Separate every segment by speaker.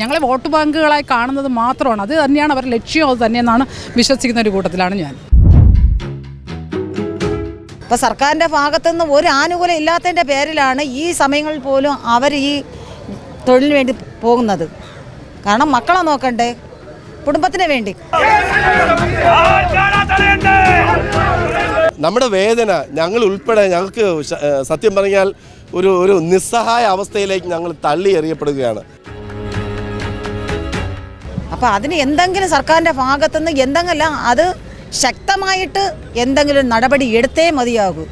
Speaker 1: ഞങ്ങളെ വോട്ട് ബാങ്കുകളായി കാണുന്നത് മാത്രമാണ്. അത് തന്നെയാണ് അവരുടെ ലക്ഷ്യം. അത് തന്നെയെന്നാണ് വിശ്വസിക്കുന്ന ഒരു കൂട്ടത്തിലാണ് ഞാൻ.
Speaker 2: ഇപ്പോൾ സർക്കാരിന്റെ ഭാഗത്തുനിന്ന് ഒരു ആനുകൂല്യം ഇല്ലാത്തതിന്റെ പേരിലാണ് ഈ സമയങ്ങളിൽ പോലും അവർ ഈ തൊഴിലിന് വേണ്ടി പോകുന്നത്. കാരണം മക്കളെ നോക്കണ്ടേ? കുടുംബത്തിന് വേണ്ടി.
Speaker 3: നമ്മുടെ വേദന ഞങ്ങൾ ഉൾപ്പെടെ ഞങ്ങൾക്ക് സത്യം പറഞ്ഞാൽ ഒരു ഒരു നിസ്സഹായ അവസ്ഥയിലേക്ക് ഞങ്ങൾ തള്ളി എറിയപ്പെടുകയാണ്
Speaker 2: അപ്പോൾ അതിന് എന്തെങ്കിലും സർക്കാരിന്റെ ഭാഗത്തുനിന്ന് എന്തെങ്കിലും അത് ശക്തമായിട്ട് എന്തെങ്കിലും നടപടി എടുത്തേ മതിയാകൂ.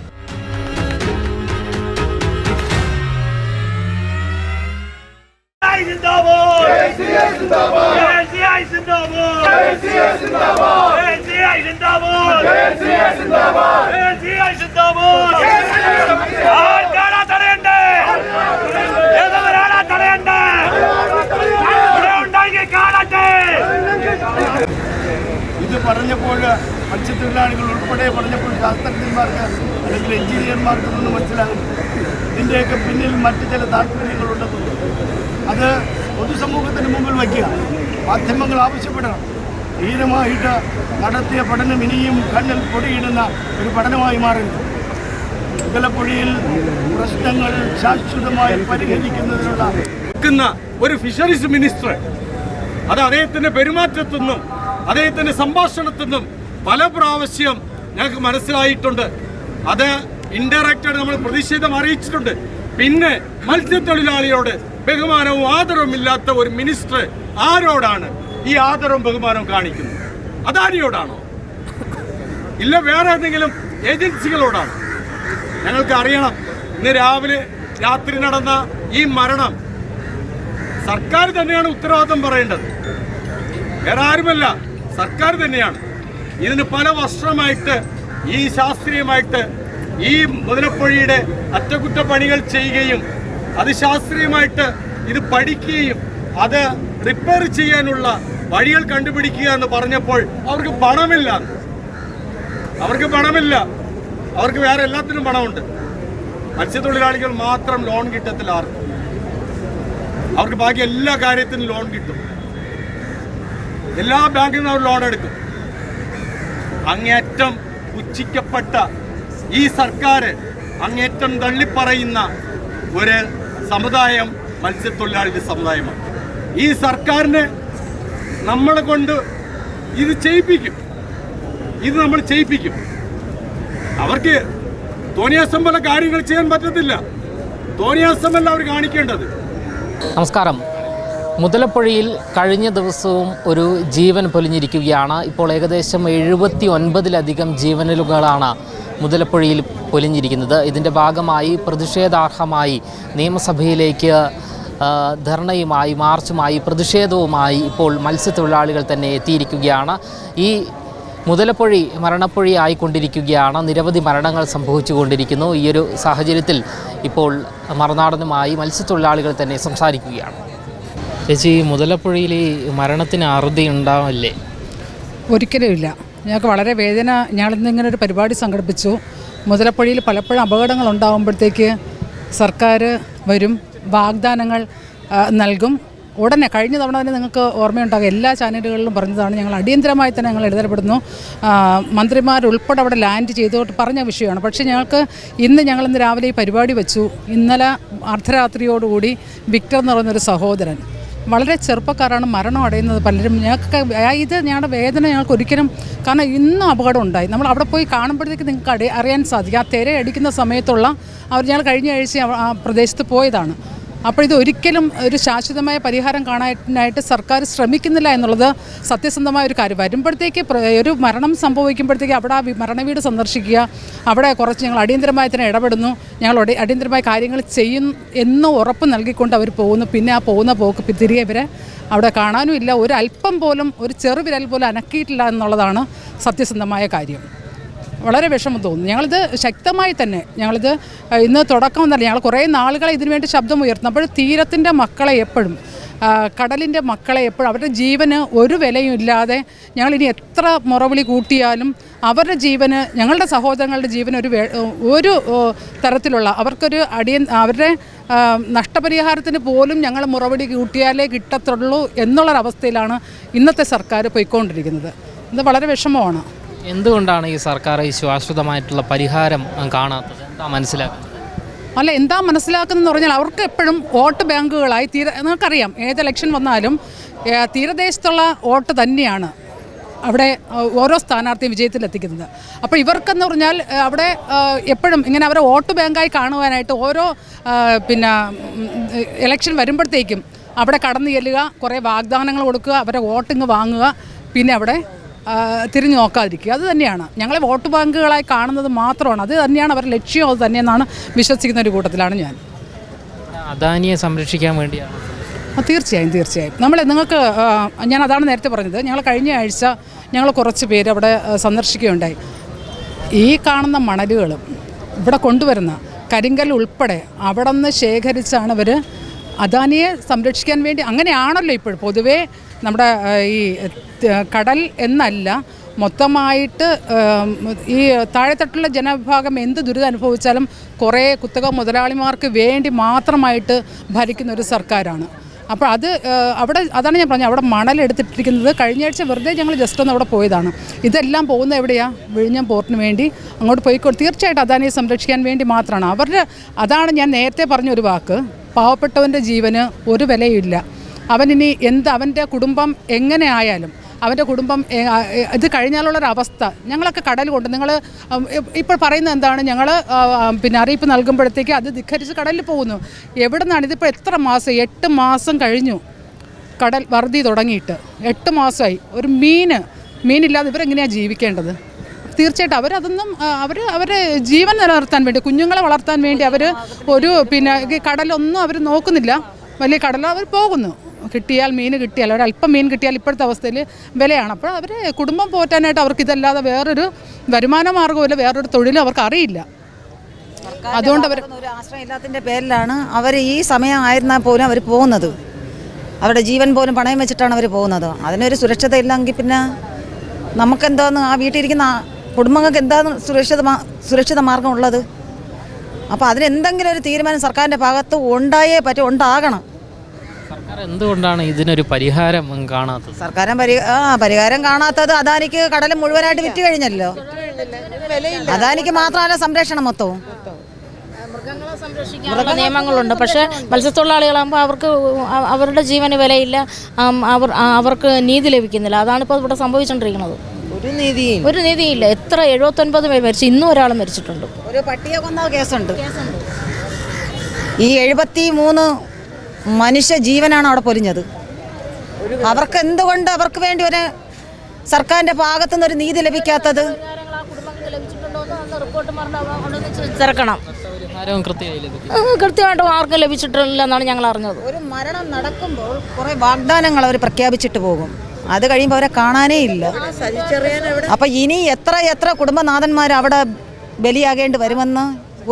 Speaker 4: ആർക്കാണാ
Speaker 5: മത്സ്യത്തൊഴിലാളികൾ ഉൾപ്പെടെ പറഞ്ഞപ്പോൾ ശാസ്ത്രജ്ഞന്മാർക്ക് അല്ലെങ്കിൽ എഞ്ചിനീയർമാർക്ക് നിന്ന് മനസ്സിലാകും ഇതിന്റെയൊക്കെ പിന്നിൽ മറ്റു ചില താല്പര്യങ്ങളുണ്ടെന്ന് അത് പൊതുസമൂഹത്തിന് മുമ്പിൽ വയ്ക്കുക. മാധ്യമങ്ങൾ ആവശ്യപ്പെടണം. ധീരമായിട്ട് നടത്തിയ പഠനം ഇനിയും കണ്ണിൽ പൊടിയിടുന്ന ഒരു പഠനമായി മാറുന്നു മുതലപ്പുഴയിൽ പ്രശ്നങ്ങൾ ശാശ്വതമായി പരിഹരിക്കുന്നതിനുള്ള
Speaker 4: നിൽക്കുന്ന ഒരു ഫിഷറീസ് മിനിസ്റ്റർ അത് അദ്ദേഹത്തിന്റെ പെരുമാറ്റത്തിൽ നിന്നും അദ്ദേഹത്തിന്റെ സംഭാഷണത്തിൽ നിന്നും പല പ്രാവശ്യം ഞങ്ങൾക്ക് മനസ്സിലായിട്ടുണ്ട്. അത് ഇൻഡയറക്റ്റായിട്ട് നമ്മൾ പ്രതിഷേധം അറിയിച്ചിട്ടുണ്ട്. പിന്നെ മത്സ്യത്തൊഴിലാളിയോട് ബഹുമാനവും ആദരവും ഇല്ലാത്ത ഒരു മിനിസ്റ്റർ ആരോടാണ് ഈ ആദരവും ബഹുമാനവും കാണിക്കുന്നത്? അദാനിയോടാണോ ഇല്ല വേറെ ഏതെങ്കിലും ഏജൻസികളോടാണ്? ഞങ്ങൾക്ക് അറിയണം. ഇന്ന് രാവിലെ രാത്രി നടന്ന ഈ മരണം സർക്കാർ തന്നെയാണ് ഉത്തരവാദിത്വം പറയേണ്ടത്. വേറെ ആരുമല്ല. സർക്കാർ തന്നെയാണ്. ഇതിന് പല വർഷമായിട്ട് ഈ ശാസ്ത്രീയമായിട്ട് ഈ മുതലപ്പൊഴിയുടെ അറ്റകുറ്റപ്പണികൾ ചെയ്യുകയും അത് ശാസ്ത്രീയമായിട്ട് ഇത് പഠിക്കുകയും അത് റിപ്പയർ ചെയ്യാനുള്ള വഴികൾ കണ്ടുപിടിക്കുക എന്ന് പറഞ്ഞപ്പോൾ അവർക്ക് പണമില്ല. അവർക്ക് പണമില്ല. അവർക്ക് വേറെ എല്ലാത്തിനും പണമുണ്ട്. മത്സ്യത്തൊഴിലാളികൾ മാത്രം ലോൺ കിട്ടത്തില്ല ആർക്കും. അവർക്ക് ബാക്കി എല്ലാ കാര്യത്തിനും ലോൺ കിട്ടും. എല്ലാ ബാങ്കിൽ നിന്നും അവർ ലോൺ എടുക്കും. അങ്ങേറ്റം പുച്ഛിക്കപ്പെട്ട ഈ സർക്കാർ അങ്ങേറ്റം തള്ളിപ്പറയുന്ന ഒരു സമുദായം മത്സ്യത്തൊഴിലാളിയുടെ സമുദായമാണ്. ഈ സർക്കാരിനെ നമ്മളെ കൊണ്ട് ഇത് ചെയ്യിപ്പിക്കും. ഇത് നമ്മൾ ചെയ്യിപ്പിക്കും. അവർക്ക് തോന്നിയാസം പോലെ കാര്യങ്ങൾ ചെയ്യാൻ പറ്റത്തില്ല. തോന്നിയാസമല്ല അവർ കാണിക്കേണ്ടത്.
Speaker 6: നമസ്കാരം. മുതലപ്പുഴയിൽ കഴിഞ്ഞ ദിവസവും ഒരു ജീവൻ പൊലിഞ്ഞിരിക്കുകയാണ്. ഇപ്പോൾ ഏകദേശം എഴുപത്തി ഒൻപതിലധികം ജീവനുകളാണ് മുതലപ്പുഴയിൽ പൊലിഞ്ഞിരിക്കുന്നത്. ഇതിന്റെ ഭാഗമായി പ്രതിഷേധാർഹമായി നിയമസഭയിലേക്ക് ധർണയുമായി മാർച്ചുമായി പ്രതിഷേധവുമായി ഇപ്പോൾ മത്സ്യത്തൊഴിലാളികൾ തന്നെ എത്തിയിരിക്കുകയാണ്. ഈ മുതലപ്പൊഴി ആയിക്കൊണ്ടിരിക്കുകയാണ്. നിരവധി മരണങ്ങൾ സംഭവിച്ചുകൊണ്ടിരിക്കുന്നു. ഈ ഒരു സാഹചര്യത്തിൽ ഇപ്പോൾ മറുനാടനുമായി മത്സ്യത്തൊഴിലാളികൾ തന്നെ സംസാരിക്കുകയാണ്. ചേച്ചി മുതലപ്പുഴയിൽ ഈ മരണത്തിന് അറുതി ഉണ്ടാവില്ലേ?
Speaker 1: ഒരിക്കലും ഇല്ല ഞങ്ങൾക്ക് വളരെ വേദന. ഞങ്ങളിന്ന് ഇങ്ങനെ ഒരു പരിപാടി സംഘടിപ്പിച്ചു. മുതലപ്പുഴയിൽ പലപ്പോഴും അപകടങ്ങൾ ഉണ്ടാകുമ്പോഴത്തേക്ക് സർക്കാർ വരും വാഗ്ദാനങ്ങൾ നൽകും. ഉടനെ കഴിഞ്ഞ തവണ തന്നെ നിങ്ങൾക്ക് ഓർമ്മയുണ്ടാകും. എല്ലാ ചാനലുകളിലും പറഞ്ഞതാണ് ഞങ്ങൾ അടിയന്തരമായി തന്നെ ഞങ്ങൾ ഇടപെടുന്നു ആ, മന്ത്രിമാരുൾപ്പെടെ അവിടെ ലാൻഡ് ചെയ്തോട്ട് പറഞ്ഞ വിഷയമാണ്. പക്ഷേ ഞങ്ങൾക്ക് ഇന്ന് ഞങ്ങൾ ഇന്ന് രാവിലെ ഈ പരിപാടി വെച്ചു. ഇന്നലെ അർദ്ധരാത്രിയോടുകൂടി വിക്ടർ എന്ന് പറയുന്നൊരു സഹോദരൻ വളരെ ചെറുപ്പക്കാരാണ് മരണം അടയുന്നത് പലരും. ഞങ്ങൾക്ക് ഇത് ഞങ്ങളുടെ വേദന ഞങ്ങൾക്ക് ഒരിക്കലും കാരണം ഇന്നും അപകടം ഉണ്ടായി. നമ്മൾ അവിടെ പോയി കാണുമ്പോഴത്തേക്ക് നിങ്ങൾക്ക് അറിയാൻ സാധിക്കും. ആ തിരയടിക്കുന്ന സമയത്തുള്ള അവർ ഞങ്ങൾ കഴിഞ്ഞ ആഴ്ച ആ പ്രദേശത്ത് പോയതാണ്. അപ്പോൾ ഇത് ഒരിക്കലും ഒരു ശാശ്വതമായ പരിഹാരം കാണാനായിട്ട് സർക്കാർ ശ്രമിക്കുന്നില്ല എന്നുള്ളത് സത്യസന്ധമായ ഒരു കാര്യം. വരുമ്പോഴത്തേക്ക് ഒരു മരണം സംഭവിക്കുമ്പോഴത്തേക്ക് അവിടെ ആ മരണവീട് സന്ദർശിക്കുക അവിടെ കുറച്ച് ഞങ്ങൾ അടിയന്തരമായി തന്നെ ഇടപെടുന്നു ഞങ്ങൾ അടി- അടിയന്തരമായ കാര്യങ്ങൾ ചെയ്യും എന്ന് ഉറപ്പ് നൽകിക്കൊണ്ട് അവർ പോകുന്നു. പിന്നെ ആ പോകുന്ന പോക്ക് തിരികെ ഇവരെ അവിടെ കാണാനും ഇല്ല. ഒരു അല്പം പോലും ഒരു ചെറുവിരൽ പോലും അനക്കിയിട്ടില്ല എന്നുള്ളതാണ് സത്യസന്ധമായ കാര്യം. വളരെ വിഷമം തോന്നുന്നു. ഞങ്ങളിത് ശക്തമായി തന്നെ ഞങ്ങളിത് ഇന്ന് തുടക്കം എന്നല്ല ഞങ്ങൾ കുറേ നാളുകളെ ഇതിനു വേണ്ടി ശബ്ദം ഉയർത്തുന്നു. അപ്പോൾ തീരത്തിന്റെ മക്കളെ എപ്പോഴും കടലിന്റെ മക്കളെ എപ്പോഴും അവരുടെ ജീവന് ഒരു വിലയും ഇല്ലാതെ ഞങ്ങളിനി എത്ര മുറവിളി കൂട്ടിയാലും അവരുടെ ജീവന് ഞങ്ങളുടെ സഹോദരങ്ങളുടെ ജീവന് ഒരു ഒരു തരത്തിലുള്ള അവർക്കൊരു അടിയൻ അവരുടെ നഷ്ടപരിഹാരത്തിന് പോലും ഞങ്ങൾ മുറവിളി കൂട്ടിയാലേ കിട്ടത്തുള്ളൂ എന്നുള്ളൊരവസ്ഥയിലാണ് ഇന്നത്തെ സർക്കാർ പോയിക്കൊണ്ടിരിക്കുന്നത്. ഇത് വളരെ വിഷമമാണ്.
Speaker 6: എന്തുകൊണ്ടാണ് ഈ സർക്കാർ ഈ ശാശ്വതമായിട്ടുള്ള പരിഹാരം കാണാത്തത്? എന്താ മനസ്സിലാക്കുന്നത്?
Speaker 1: അല്ല എന്താ മനസ്സിലാക്കുന്നതെന്ന് പറഞ്ഞാൽ അവർക്ക് എപ്പോഴും വോട്ട് ബാങ്കുകളായി തീര നിങ്ങൾക്കറിയാം ഏത് ഇലക്ഷൻ വന്നാലും തീരദേശത്തുള്ള വോട്ട് തന്നെയാണ് അവിടെ ഓരോ സ്ഥാനാർത്ഥിയും വിജയത്തിലെത്തിക്കുന്നത്. അപ്പോൾ ഇവർക്കെന്ന് പറഞ്ഞാൽ അവിടെ എപ്പോഴും ഇങ്ങനെ അവരെ വോട്ട് ബാങ്കായി കാണുവാനായിട്ട് ഓരോ പിന്നെ ഇലക്ഷൻ വരുമ്പോഴത്തേക്കും അവിടെ കടന്നു ചെല്ലുക കുറേ വാഗ്ദാനങ്ങൾ കൊടുക്കുക അവരെ വോട്ടിങ് വാങ്ങുക പിന്നെ അവിടെ തിരിഞ്ഞു നോക്കാതിരിക്കുക. അത് തന്നെയാണ്. ഞങ്ങളെ വോട്ട് ബാങ്കുകളായി കാണുന്നത് മാത്രമാണ്. അത് തന്നെയാണ് അവരുടെ ലക്ഷ്യം. അത് തന്നെയെന്നാണ് വിശ്വസിക്കുന്ന ഒരു കൂട്ടത്തിലാണ് ഞാൻ.
Speaker 6: അദാനിയെ സംരക്ഷിക്കാൻ വേണ്ടിയാണ്?
Speaker 1: ആ, തീർച്ചയായും തീർച്ചയായും. നമ്മൾ നിങ്ങൾക്ക് ഞാൻ അതാണ് നേരത്തെ പറഞ്ഞത്. ഞങ്ങൾ കഴിഞ്ഞ ആഴ്ച ഞങ്ങൾ കുറച്ച് പേര് അവിടെ സന്ദർശിക്കുകയുണ്ടായി. ഈ കാണുന്ന മണലുകളും ഇവിടെ കൊണ്ടുവരുന്ന കരിങ്കൽ ഉൾപ്പെടെ അവിടെ നിന്ന് ശേഖരിച്ചാണ് അവർ അദാനിയെ സംരക്ഷിക്കാൻ വേണ്ടി അങ്ങനെയാണല്ലോ ഇപ്പോൾ പൊതുവേ നമ്മുടെ ഈ കടൽ എന്നല്ല മൊത്തമായിട്ട് ഈ താഴെത്തട്ടുള്ള ജനവിഭാഗം എന്ത് ദുരിതം അനുഭവിച്ചാലും കുറേ കുത്തക മുതലാളിമാർക്ക് വേണ്ടി മാത്രമായിട്ട് ഭരിക്കുന്ന ഒരു സർക്കാരാണ്. അപ്പോൾ അത് അവിടെ അതാണ് ഞാൻ പറഞ്ഞത്. അവിടെ മണലെടുത്തിട്ടിരിക്കുന്നത് കഴിഞ്ഞ ആഴ്ച വെറുതെ ഞങ്ങൾ ജസ്റ്റ് ഒന്ന് അവിടെ പോയതാണ്. ഇതെല്ലാം പോകുന്നത് എവിടെയാണ് വിഴിഞ്ഞം പോർട്ടിന് വേണ്ടി. അങ്ങോട്ട് പോയി തീർച്ചയായിട്ടും അദാനിയെ സംരക്ഷിക്കാൻ വേണ്ടി മാത്രമാണ്. അവരുടെ അതാണ് ഞാൻ നേരത്തെ പറഞ്ഞ ഒരു വാക്ക്. പാവപ്പെട്ടവന്റെ ജീവന് ഒരു വിലയില്ല അവനിനി എന്ത് അവന്റെ കുടുംബം എങ്ങനെ ആയാലും അവന്റെ കുടുംബം ഇത് കഴിഞ്ഞാലുള്ളൊരു അവസ്ഥ ഞങ്ങളൊക്കെ കടൽ കൊണ്ട് നിങ്ങൾ ഇപ്പോൾ പറയുന്നത് എന്താണ് ഞങ്ങൾ പിന്നെ അറിയിപ്പ് നൽകുമ്പോഴത്തേക്ക് അത് ധിഖരിച്ച് കടലിൽ പോകുന്നു. എവിടെ നിന്നാണ് ഇതിപ്പോൾ എത്ര മാസം എട്ട് മാസം കഴിഞ്ഞു കടൽ വറുതി തുടങ്ങിയിട്ട്? എട്ട് മാസമായി. ഒരു മീൻ മീനില്ലാതെ ഇവരെങ്ങനെയാണ് ജീവിക്കേണ്ടത്? തീർച്ചയായിട്ടും അവരതൊന്നും അവർ അവരെ ജീവൻ നിലനിർത്താൻ വേണ്ടി കുഞ്ഞുങ്ങളെ വളർത്താൻ വേണ്ടി അവർ ഒരു പിന്നെ കടലൊന്നും അവർ നോക്കുന്നില്ല. വലിയ കടൽ അവർ പോകുന്നു. കിട്ടിയാൽ മീൻ കിട്ടിയാൽ ഒരല്പം മീൻ കിട്ടിയാൽ ഇപ്പോഴത്തെ അവസ്ഥയിൽ വിലയാണ്. അപ്പോൾ അവർ കുടുംബം പോറ്റാനായിട്ട് അവർക്ക് ഇതല്ലാതെ വേറൊരു വരുമാന മാർഗമില്ല വേറൊരു തൊഴിലും അവർക്ക് അറിയില്ല. അതുകൊണ്ട് അവർ
Speaker 2: ഒരു ആശ്രയം ഇല്ലാത്തതിന്റെ പേരിലാണ് അവർ ഈ സമയം ആയിരുന്നാൽ പോലും അവർ പോകുന്നത്. അവരുടെ ജീവൻ പോലും പണയം വെച്ചിട്ടാണ് അവർ പോകുന്നത്. അതിനൊരു സുരക്ഷത ഇല്ലെങ്കിൽ പിന്നെ നമുക്കെന്താന്ന് ആ വീട്ടിലിരിക്കുന്ന കുടുംബങ്ങൾക്ക് എന്താണ് സുരക്ഷിത സുരക്ഷിത മാർഗം ഉള്ളത്? അപ്പോൾ അതിനെന്തെങ്കിലും ഒരു തീരുമാനം സർക്കാരിന്റെ ഭാഗത്ത് ഉണ്ടായേ പറ്റും ഉണ്ടാകണം.
Speaker 6: എന്തുകൊണ്ടാണ് ഇതിനൊരു പരിഹാരം കാണാത്തത്?
Speaker 2: സർക്കാരും പരി ആ പരിഹാരം കാണാത്തത് അദാനിക്ക് കടൽ മുഴുവനായിട്ട് വിറ്റ് കഴിഞ്ഞല്ലോ. അദാനിക്ക് മാത്രമല്ല സംരക്ഷണം മൊത്തവും.
Speaker 7: മൃഗങ്ങളെ സംരക്ഷിക്കാനുള്ള നിയമങ്ങളുണ്ട്. പക്ഷേ മത്സ്യത്തൊഴിലാളികളാകുമ്പോൾ അവർക്ക് അവരുടെ ജീവന് വിലയില്ല. അവർ അവർക്ക് നീതി ലഭിക്കുന്നില്ല. അതാണ് അതാണിപ്പോൾ ഇവിടെ സംഭവിച്ചുകൊണ്ടിരിക്കുന്നത്
Speaker 2: ഒരു നീതിയും.
Speaker 7: ഒരു നീതിയില്ല. എത്ര എഴുപത്തൊൻപത് പേര് മരിച്ചു. ഇന്നും ഒരാൾ മരിച്ചിട്ടുണ്ട്.
Speaker 2: ഒരു പട്ടിയെ കൊന്ന കേസുണ്ട്. ഈ എഴുപത്തി മൂന്ന് മനുഷ്യ ജീവനാണ് അവിടെ പൊലിഞ്ഞത്. അവർക്ക് എന്തുകൊണ്ട് അവർക്ക് വേണ്ടി ഒരു സർക്കാരിന്റെ ഭാഗത്തു നിന്ന് ഒരു നീതി ലഭിക്കാത്തത്?
Speaker 7: തിരക്കണം കൃത്യമായിട്ട് ആർക്കും ലഭിച്ചിട്ടില്ല എന്നാണ് ഞങ്ങൾ അറിഞ്ഞത്.
Speaker 2: ഒരു മരണം നടക്കുമ്പോൾ കുറെ വാഗ്ദാനങ്ങൾ അവർ പ്രഖ്യാപിച്ചിട്ട് പോകും. അത് കഴിയുമ്പോൾ അവരെ കാണാനേ ഇല്ല. അപ്പൊ ഇനി എത്ര എത്ര കുടുംബനാഥന്മാർ അവിടെ ബലിയാകേണ്ടി വരുമെന്ന്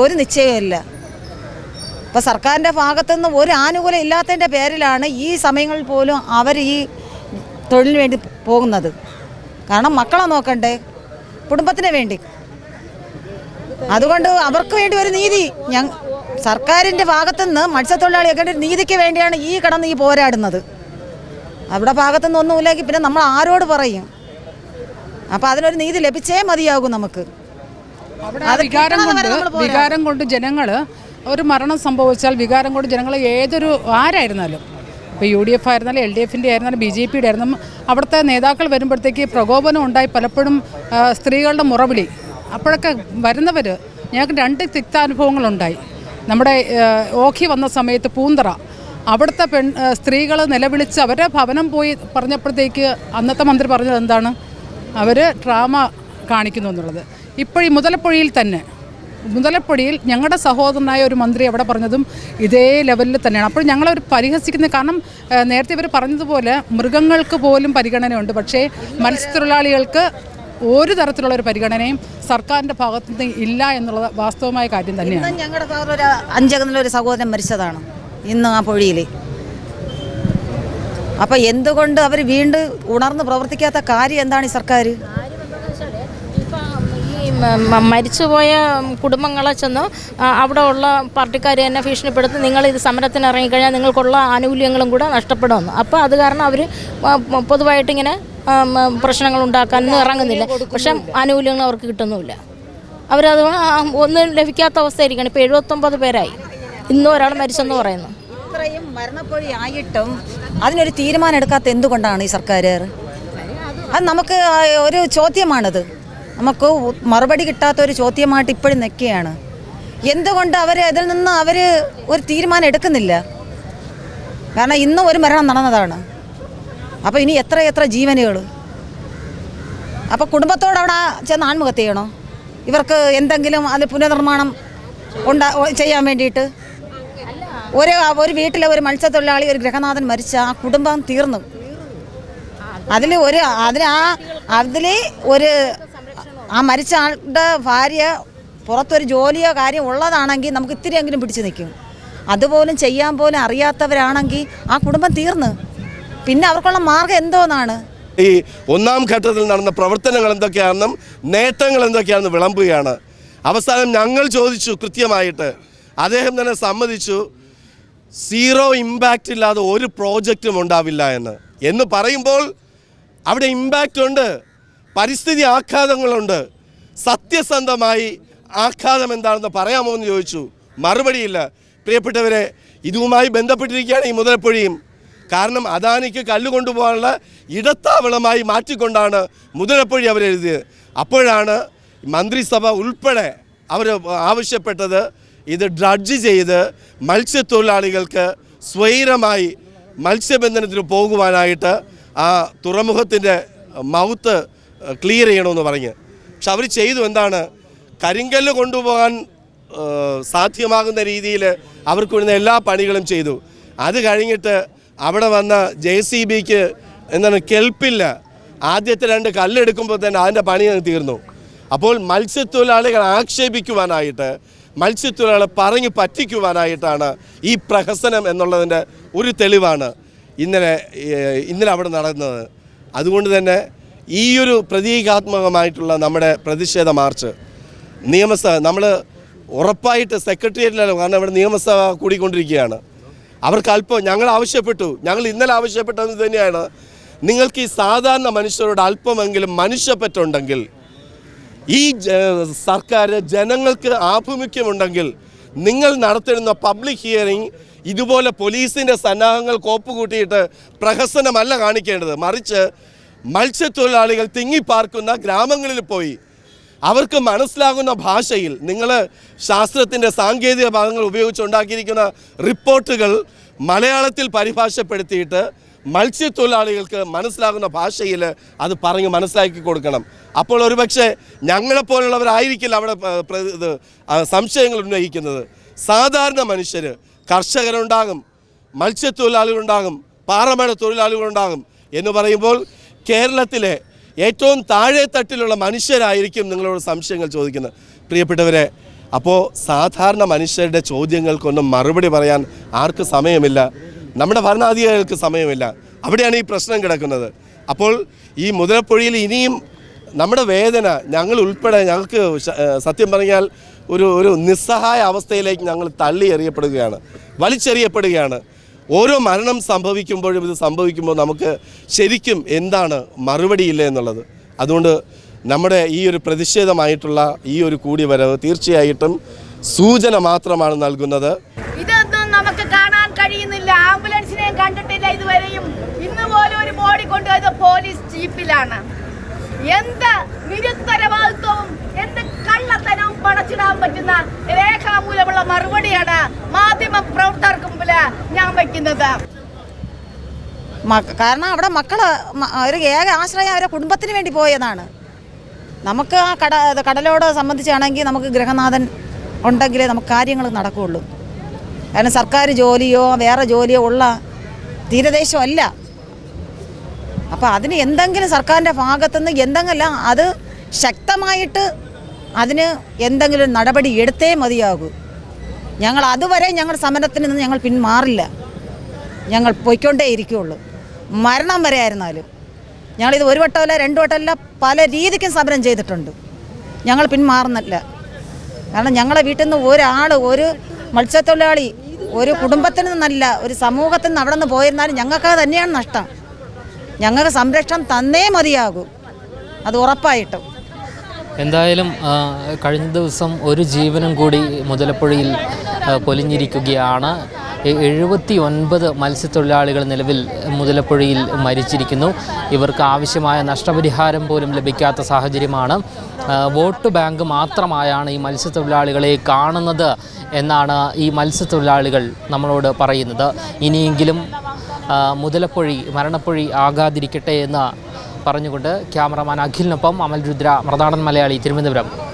Speaker 2: ഒരു നിശ്ചയമില്ല ഇപ്പം സർക്കാരിന്റെ ഭാഗത്തുനിന്ന് ഒരു ആനുകൂല്യം ഇല്ലാത്തതിന്റെ പേരിലാണ് ഈ സമയങ്ങളിൽ പോലും അവർ ഈ തൊഴിലിന് വേണ്ടി പോകുന്നത്. കാരണം മക്കളെ നോക്കണ്ടേ? കുടുംബത്തിന് വേണ്ടി. അതുകൊണ്ട് അവർക്ക് വേണ്ടി ഒരു നീതി. ഞങ്ങൾ സർക്കാരിന്റെ ഭാഗത്തുനിന്ന് മത്സ്യത്തൊഴിലാളിയൊക്കെ ഒരു നീതിക്ക് വേണ്ടിയാണ് ഈ കടന്ന് ഈ പോരാടുന്നത്. അവിടെ ഭാഗത്തുനിന്ന് ഒന്നുമില്ലെങ്കിൽ പിന്നെ നമ്മൾ ആരോട് പറയും? അപ്പോൾ അതിനൊരു നീതി ലഭിച്ചേ മതിയാകും നമുക്ക്.
Speaker 1: വികാരം കൊണ്ട് വികാരം കൊണ്ട് ജനങ്ങൾ ഒരു മരണം സംഭവിച്ചാൽ വികാരം കൊണ്ട് ജനങ്ങൾ ഏതൊരു ആരായിരുന്നാലും ഇപ്പോൾ യു ഡി എഫ് ആയിരുന്നാലും എൽ ഡി എഫിന്റെ ആയിരുന്നാലും ബി ജെ പിയുടെ ആയിരുന്നാലും അവിടുത്തെ നേതാക്കൾ വരുമ്പോഴത്തേക്ക് പ്രകോപനം ഉണ്ടായി പലപ്പോഴും സ്ത്രീകളുടെ മുറവിളി. അപ്പോഴൊക്കെ വരുന്നവർ ഞങ്ങൾക്ക് രണ്ട് തിക്താനുഭവങ്ങളുണ്ടായി നമ്മുടെ ഓഖി വന്ന സമയത്ത് പൂന്തറ. അവിടുത്തെ പെൺ സ്ത്രീകൾ നിലവിളിച്ച് അവരെ ഭവനം പോയി പറഞ്ഞപ്പോഴത്തേക്ക് അന്നത്തെ മന്ത്രി പറഞ്ഞത് എന്താണ്? അവർ ഡ്രാമ കാണിക്കുന്നു എന്നുള്ളത്. ഇപ്പോഴീ മുതലപ്പൊഴിയിൽ തന്നെ മുതലപ്പൊടിയിൽ ഞങ്ങളുടെ സഹോദരനായ ഒരു മന്ത്രി അവിടെ പറഞ്ഞതും ഇതേ ലെവലിൽ തന്നെയാണ്. അപ്പോൾ ഞങ്ങളൊരു പരിഹസിക്കുന്ന കാരണം നേരത്തെ ഇവർ പറഞ്ഞതുപോലെ മൃഗങ്ങൾക്ക് പോലും പരിഗണനയുണ്ട്. പക്ഷേ മത്സ്യത്തൊഴിലാളികൾക്ക് ഒരു തരത്തിലുള്ള ഒരു പരിഗണനയും സർക്കാരിന്റെ ഭാഗത്തു നിന്ന് ഇല്ല എന്നുള്ളത് വാസ്തവമായ കാര്യം തന്നെയാണ്.
Speaker 2: ഞങ്ങളുടെ ഭാഗത്ത് ഒരു സഹോദരൻ മരിച്ചതാണ് ഇന്ന് ആ പൊഴിയിൽ അപ്പം എന്തുകൊണ്ട് അവർ വീണ്ടും ഉണർന്ന് പ്രവർത്തിക്കാത്ത കാര്യം എന്താണ് ഈ സർക്കാർ
Speaker 7: മരിച്ചുപോയ കുടുംബങ്ങളെ ചെന്ന് അവിടെ ഉള്ള പാർട്ടിക്കാർ തന്നെ ഭീഷണിപ്പെടുത്തി നിങ്ങൾ ഇത് സമരത്തിന് ഇറങ്ങിക്കഴിഞ്ഞാൽ നിങ്ങൾക്കുള്ള ആനുകൂല്യങ്ങളും കൂടെ നഷ്ടപ്പെടുമെന്ന്. അപ്പോൾ അത് കാരണം അവർ പൊതുവായിട്ടിങ്ങനെ പ്രശ്നങ്ങൾ ഉണ്ടാക്കാനൊന്നും ഇറങ്ങുന്നില്ല. പക്ഷെ ആനുകൂല്യങ്ങൾ അവർക്ക് കിട്ടുന്നുമില്ല. അവരത് ഒന്നും ലഭിക്കാത്ത അവസ്ഥയായിരിക്കണം. ഇപ്പോൾ എഴുപത്തൊമ്പത് പേരായി. ഇന്നും ഒരാൾ മരിച്ചെന്ന് പറയുന്നു.
Speaker 2: ഇത്രയും മരണപ്പൊഴി ആയിട്ടും അതിനൊരു തീരുമാനം എടുക്കാത്ത എന്തുകൊണ്ടാണ് ഈ സർക്കാർ? അത് നമുക്ക് ഒരു ചോദ്യമാണത്. നമുക്ക് മറുപടി കിട്ടാത്ത ഒരു ചോദ്യമായിട്ട് ഇപ്പോഴും നിൽക്കുകയാണ്. എന്തുകൊണ്ട് അവർ അതിൽ നിന്ന് അവർ ഒരു തീരുമാനം എടുക്കുന്നില്ല? കാരണം ഇന്നും ഒരു മരണം നടന്നതാണ്. അപ്പോൾ ഇനി എത്ര എത്ര ജീവനുകൾ? അപ്പോൾ കുടുംബത്തോട് അവിടെ ചെന്ന് ആത്മഹത്യ ചെയ്യണോ? ഇവർക്ക് എന്തെങ്കിലും അത് പുനർനിർമ്മാണം ഉണ്ടാ ചെയ്യാൻ വേണ്ടിയിട്ട്? ഒരു ഒരു വീട്ടിലെ ഒരു മത്സ്യത്തൊഴിലാളി ഒരു ഗൃഹനാഥൻ മരിച്ച ആ കുടുംബം തീർന്നു. അതിൽ ഒരു അതിൽ ആ അതിൽ ഒരു ആ മരിച്ച ആളുടെ ഭാര്യ പുറത്തൊരു ജോലിയോ കാര്യം ഉള്ളതാണെങ്കിൽ നമുക്ക് ഇത്തിരിയെങ്കിലും പിടിച്ചു നിൽക്കും. അതുപോലും ചെയ്യാൻ പോലും അറിയാത്തവരാണെങ്കിൽ ആ കുടുംബം തീർന്ന്. പിന്നെ അവർക്കുള്ള മാർഗം എന്തോന്നാണ്?
Speaker 3: ഈ ഒന്നാം ഘട്ടത്തിൽ നടന്ന പ്രവർത്തനങ്ങൾ എന്തൊക്കെയാണെന്നും നേട്ടങ്ങൾ എന്തൊക്കെയാണെന്ന് വിളമ്പുകയാണ്. അവസാനം ഞങ്ങൾ ചോദിച്ചു കൃത്യമായിട്ട്. അദ്ദേഹം തന്നെ സമ്മതിച്ചു സീറോ ഇമ്പാക്റ്റ് ഇല്ലാതെ ഒരു പ്രോജക്റ്റും ഉണ്ടാവില്ല എന്ന്. എന്ന് പറയുമ്പോൾ അവിടെ ഇമ്പാക്റ്റ് ഉണ്ട്. പരിസ്ഥിതി ആഘാതങ്ങളുണ്ട്. സത്യസന്ധമായി ആഘാതം എന്താണെന്ന് പറയാമോ എന്ന് ചോദിച്ചു. മറുപടിയില്ല. പ്രിയപ്പെട്ടവരെ ഇതുമായി ബന്ധപ്പെട്ടിരിക്കുകയാണ് ഈ മുതലപ്പുഴയും. കാരണം അദാനിക്ക് കല്ല് കൊണ്ടുപോകാനുള്ള ഇടത്താവളമായി മാറ്റിക്കൊണ്ടാണ് മുതലപ്പുഴി അവരെഴുതിയത് അപ്പോഴാണ് മന്ത്രിസഭ ഉൾപ്പെടെ അവർ ആവശ്യപ്പെട്ടത് ഇത് ഡ്രഡ്ജ് ചെയ്ത് മത്സ്യത്തൊഴിലാളികൾക്ക് സ്വൈരമായി മത്സ്യബന്ധനത്തിന് പോകുവാനായിട്ട് ആ തുറമുഖത്തിന്റെ മൗത്ത് ക്ലിയർ ചെയ്യണമെന്ന് പറഞ്ഞ്. പക്ഷെ അവർ ചെയ്തു എന്താണ്? കരിങ്കല്ല് കൊണ്ടുപോകാൻ സാധ്യമാകുന്ന രീതിയിൽ അവർക്ക് വരുന്ന എല്ലാ പണികളും ചെയ്തു. അത് കഴിഞ്ഞിട്ട് അവിടെ വന്ന ജെ സി ബിക്ക് എന്താണ് കെൽപ്പില്ല. ആദ്യത്തെ രണ്ട് കല്ലെടുക്കുമ്പോൾ തന്നെ അതിന്റെ പണി തീർന്നു. അപ്പോൾ മത്സ്യത്തൊഴിലാളികൾ ആക്ഷേപിക്കുവാനായിട്ട് മത്സ്യത്തൊഴിലാളികളെ പറഞ്ഞു പറ്റിക്കുവാനായിട്ടാണ് ഈ പ്രഹസനം എന്നുള്ളതിന്റെ ഒരു തെളിവാണ് ഇന്നലെ ഇന്നലെ അവിടെ നടന്നത്. അതുകൊണ്ട് തന്നെ ഈ ഒരു പ്രതീകാത്മകമായിട്ടുള്ള നമ്മുടെ പ്രതിഷേധ മാർച്ച് നിയമസഭ നമ്മൾ ഉറപ്പായിട്ട് സെക്രട്ടേറിയറ്റിലാണ് കാരണം ഇവിടെ നിയമസഭ കൂടിക്കൊണ്ടിരിക്കുകയാണ്. അവർക്ക് അല്പം ഞങ്ങൾ ആവശ്യപ്പെട്ടു ഞങ്ങൾ ഇന്നലെ ആവശ്യപ്പെട്ടത് തന്നെയാണ്. നിങ്ങൾക്ക് ഈ സാധാരണ മനുഷ്യരോട് അല്പമെങ്കിലും മനുഷ്യപ്പറ്റുണ്ടെങ്കിൽ ഈ സർക്കാർ ജനങ്ങൾക്ക് ആഭിമുഖ്യമുണ്ടെങ്കിൽ നിങ്ങൾ നടത്തുന്ന പബ്ലിക് ഹിയറിംഗ് ഇതുപോലെ പോലീസിന്റെ സന്നാഹങ്ങൾ കോപ്പ് കൂട്ടിയിട്ട് പ്രഹസനമല്ല കാണിക്കേണ്ടത്. മറിച്ച് മത്സ്യത്തൊഴിലാളികൾ തിങ്ങിപ്പാർക്കുന്ന ഗ്രാമങ്ങളിൽ പോയി. അവർക്ക് മനസ്സിലാകുന്ന ഭാഷയിൽ നിങ്ങൾ ശാസ്ത്രത്തിന്റെ സാങ്കേതിക ഭാഗങ്ങൾ ഉപയോഗിച്ചുണ്ടാക്കിയിരിക്കുന്ന റിപ്പോർട്ടുകൾ മലയാളത്തിൽ പരിഭാഷപ്പെടുത്തിയിട്ട് മത്സ്യത്തൊഴിലാളികൾക്ക് മനസ്സിലാകുന്ന ഭാഷയിൽ അത് പറഞ്ഞ് മനസ്സിലാക്കി കൊടുക്കണം. അപ്പോൾ ഒരുപക്ഷെ ഞങ്ങളെപ്പോലുള്ളവരായിരിക്കില്ല അവിടെ ഇത് സംശയങ്ങൾ ഉന്നയിക്കുന്നത്. സാധാരണ മനുഷ്യർ കർഷകരുണ്ടാകും മത്സ്യത്തൊഴിലാളികളുണ്ടാകും പാറമട തൊഴിലാളികളുണ്ടാകും എന്ന് പറയുമ്പോൾ കേരളത്തിലെ ഏറ്റവും താഴെ തട്ടിലുള്ള മനുഷ്യരായിരിക്കും നിങ്ങളോട് സംശയങ്ങൾ ചോദിക്കുന്നത്. പ്രിയപ്പെട്ടവരെ അപ്പോൾ സാധാരണ മനുഷ്യരുടെ ചോദ്യങ്ങൾക്കൊന്നും മറുപടി പറയാൻ ആർക്ക് സമയമില്ല? നമ്മുടെ ഭരണാധികാരികൾക്ക് സമയമില്ല. അവിടെയാണ് ഈ പ്രശ്നം കിടക്കുന്നത്. അപ്പോൾ ഈ മുതലപ്പൊഴിയിൽ ഇനിയും നമ്മുടെ വേദന ഞങ്ങൾ ഉൾപ്പെടെ ഞങ്ങൾക്ക് സത്യം പറഞ്ഞാൽ ഒരു ഒരു നിസ്സഹായ അവസ്ഥയിലേക്ക് ഞങ്ങൾ തള്ളി എറിയപ്പെടുകയാണ് വലിച്ചെറിയപ്പെടുകയാണ്. ഓരോ മരണം സംഭവിക്കുമ്പോഴും ഇത് സംഭവിക്കുമ്പോൾ നമുക്ക് ശരിക്കും എന്താണ് മറുപടിയില്ല എന്നുള്ളത്. അതുകൊണ്ട് നമ്മുടെ ഈ ഒരു പ്രതിഷേധമായിട്ടുള്ള ഈ ഒരു കൂടിവരവ് തീർച്ചയായിട്ടും സൂചന മാത്രമാണ് നൽകുന്നത്.
Speaker 8: ഇതൊന്നും നമുക്ക് കാണാൻ കഴിയുന്നില്ല. ആംബുലൻസിനെ കണ്ടിട്ടില്ല ഇതുവരെയും. ഇന്ന് പോലും ഒരു ബോഡി കൊണ്ടുപോയത് പോലീസ് ജീപ്പിലാണ്. എന്ത് നിരുത്തരവാദിത്വവും എന്ത് കള്ളത്തനവും പണച്ചിടാൻ പറ്റുന്ന രേഖാമൂലമുള്ള മറുപടിയാണ് മാധ്യമ പ്രവർത്തകർക്ക് മുമ്പിൽ
Speaker 2: മക്ക- കാരണം അവിടെ മക്കൾ ഒരു ഏക ആശ്രയം അവരെ കുടുംബത്തിന് വേണ്ടി പോയതാണ്. നമുക്ക് ആ കട കടലോട് സംബന്ധിച്ചാണെങ്കിൽ നമുക്ക് ഗൃഹനാഥൻ ഉണ്ടെങ്കിലേ നമുക്ക് കാര്യങ്ങൾ നടക്കുകയുള്ളൂ. കാരണം സർക്കാർ ജോലിയോ വേറെ ജോലിയോ ഉള്ള തീരദേശമല്ല അപ്പോൾ അതിന് എന്തെങ്കിലും സർക്കാരിന്റെ ഭാഗത്തുനിന്ന് എന്തെങ്കിലും അത് ശക്തമായിട്ട് അതിന് എന്തെങ്കിലും നടപടി എടുത്തേ മതിയാകൂ. ഞങ്ങൾ അതുവരെ ഞങ്ങൾ സമരത്തിൽ നിന്ന് ഞങ്ങൾ പിന്മാറില്ല. ഞങ്ങൾ പോയിക്കൊണ്ടേ ഇരിക്കുകയുള്ളൂ മരണം വരെ ആയിരുന്നാലും. ഞങ്ങളിത് ഒരു വട്ടമല്ല രണ്ട് വട്ടമല്ല പല രീതിക്കും സമരം ചെയ്തിട്ടുണ്ട്. ഞങ്ങൾ പിന്മാറുന്നില്ല. കാരണം ഞങ്ങളെ വീട്ടിൽ നിന്ന് ഒരാൾ ഒരു മത്സ്യത്തൊഴിലാളി ഒരു കുടുംബത്തിൽ നിന്നല്ല ഒരു സമൂഹത്തിൽ നിന്ന് അവിടെ നിന്ന് പോയിരുന്നാലും ഞങ്ങൾക്ക് തന്നെയാണ് നഷ്ടം. ഞങ്ങൾക്ക് സംരക്ഷണം തന്നേ മതിയാകൂ. അത് ഉറപ്പായിട്ടും.
Speaker 6: എന്തായാലും കഴിഞ്ഞ ദിവസം ഒരു ജീവനും കൂടി മുതലപ്പുഴയിൽ പൊലിഞ്ഞിരിക്കുകയാണ്. എഴുപത്തി ഒൻപത് മത്സ്യത്തൊഴിലാളികൾ നിലവിൽ മുതലപ്പുഴയിൽ മരിച്ചിരിക്കുന്നു. ഇവർക്ക് ആവശ്യമായ നഷ്ടപരിഹാരം പോലും ലഭിക്കാത്ത സാഹചര്യമാണ്. വോട്ട് ബാങ്ക് മാത്രമായാണ് ഈ മത്സ്യത്തൊഴിലാളികളെ കാണുന്നത് എന്നാണ് ഈ മത്സ്യത്തൊഴിലാളികൾ നമ്മളോട് പറയുന്നത്. ഇനിയെങ്കിലും മുതലപ്പൊഴി മരണപ്പൊഴി ആകാതിരിക്കട്ടെ എന്ന് പറഞ്ഞുകൊണ്ട് ക്യാമറമാൻ അഖിലിനൊപ്പം അമൽ രുദ്ര മൃതാടൻ മലയാളി തിരുവനന്തപുരം.